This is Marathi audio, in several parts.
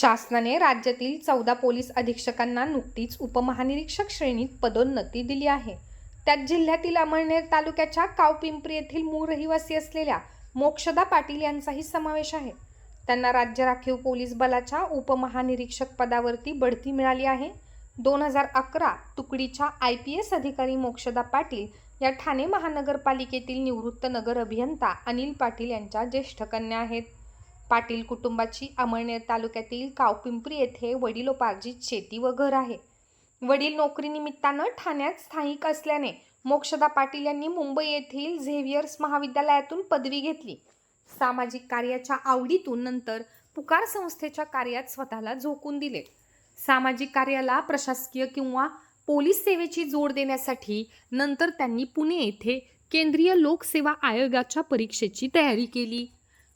शासनाने राज्यातील चौदा पोलीस अधीक्षकांना नुकतीच उपमहानिरीक्षक श्रेणीत पदोन्नती दिली आहे. त्यात जिल्ह्यातील अमळनेर तालुक्याच्या कावपिंपरी येथील मूळ रहिवासी असलेल्या मोक्षदा पाटील यांचाही समावेश आहे. त्यांना राज्य राखीव पोलीस बलाच्या उपमहानिरीक्षक पदावरती बढती मिळाली आहे. दोन हजार अकरा तुकडीच्या आय पी एस अधिकारी मोक्षदा पाटील या ठाणे महानगरपालिकेतील निवृत्त नगर अभियंता अनिल पाटील यांच्या ज्येष्ठ कन्या आहेत. पाटील कुटुंबाची अमळनेर तालुक्यातील कावपिंपरी येथे वडिलोपार्जित शेती व घर आहे. वडील नोकरीनिमित्तानं ठाण्यात स्थायिक असल्याने मोक्षदा पाटील यांनी मुंबई येथील झेव्हियर्स महाविद्यालयातून पदवी घेतली. सामाजिक कार्याच्या आवडीतून नंतर पुकार संस्थेच्या कार्यात स्वतःला झोकून दिले. सामाजिक कार्याला प्रशासकीय किंवा पोलीस सेवेची जोड देण्यासाठी नंतर त्यांनी पुणे येथे केंद्रीय लोकसेवा आयोगाच्या परीक्षेची तयारी केली.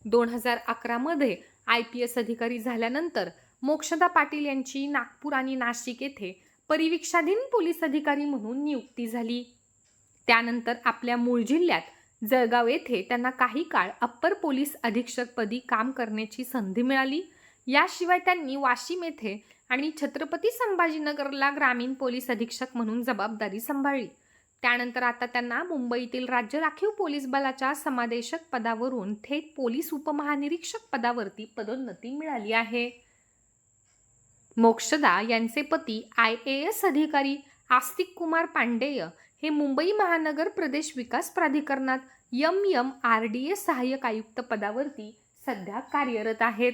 दोन हजार अकरामध्ये आय पी एस अधिकारी झाल्यानंतर मोक्षदा पाटील यांची नागपूर आणि नाशिक येथे परिवीक्षाधीन पोलीस अधिकारी म्हणून नियुक्ती झाली. त्यानंतर आपल्या मूळ जिल्ह्यात जळगाव येथे त्यांना काही काळ अप्पर पोलीस अधीक्षकपदी काम करण्याची संधी मिळाली. याशिवाय त्यांनी वाशिम येथे आणि छत्रपती संभाजीनगरला ग्रामीण पोलीस अधीक्षक म्हणून जबाबदारी सांभाळली. त्यानंतर आता त्यांना मुंबईतील राज्य राखीव पोलीस बलाच्या समादेशक पदावरून थेट पोलीस उपमहानिरीक्षक पदावरती पदोन्नती मिळाली आहे. मोक्षदा यांचे पती आय ए एस अधिकारी आस्तिक कुमार पांडेय हे मुंबई महानगर प्रदेश विकास प्राधिकरणात M M R D S सहाय्यक आयुक्त पदावरती सध्या कार्यरत आहेत.